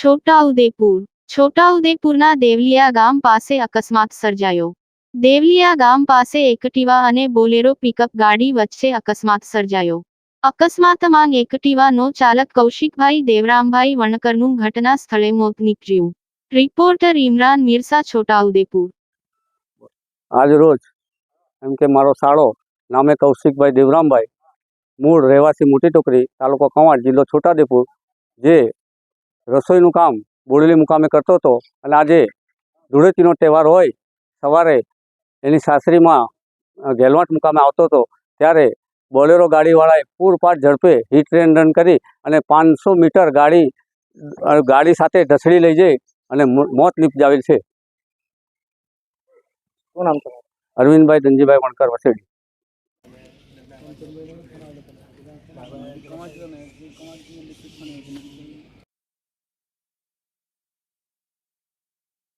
છોટાઉદેપુર. છોટાઉદેપુરના દેવલિયા ગામ પાસે અકસ્માત સર્જાયો. દેવલિયા ગામ પાસે એકટીવા અને બોલેરો પિકઅપ ગાડી વચ્ચે અકસ્માત સર્જાયો. અકસ્માતમાં એકટીવાનો ચાલક કૌશિકભાઈ દેવરામભાઈ વણકરનું ઘટના સ્થળે મોત નીપજ્યું. રિપોર્ટર ઇમરાન મિર્સા, છોટાઉદેપુર. આજ રોજ, એમ કે મારો સાળો, નામે કૌશિકભાઈ દેવરામભાઈ, મૂળ રહેવાસી મોટી ટોકરી, તાલુકો કવાંટ, જિલ્લો છોટાઉદેપુર, જે રસોઈનું કામ બોડેલી મુકામે કરતો હતો. અને આજે ધૂળેટીનો તહેવાર હોય સવારે એની સાસરીમાં ગેલવાટ મુકામે આવતો હતો. ત્યારે બોલેરો ગાડીવાળાએ પૂરપાટ ઝડપે હિટ ટ્રેન રન કરી અને પાંચસો મીટર ગાડી ગાડી સાથે ઢસડી લઈ જઈ અને મોત નિપજાવેલ છે. શું નામ અરવિંદભાઈ ધનજીભાઈ વણકર વસેડી.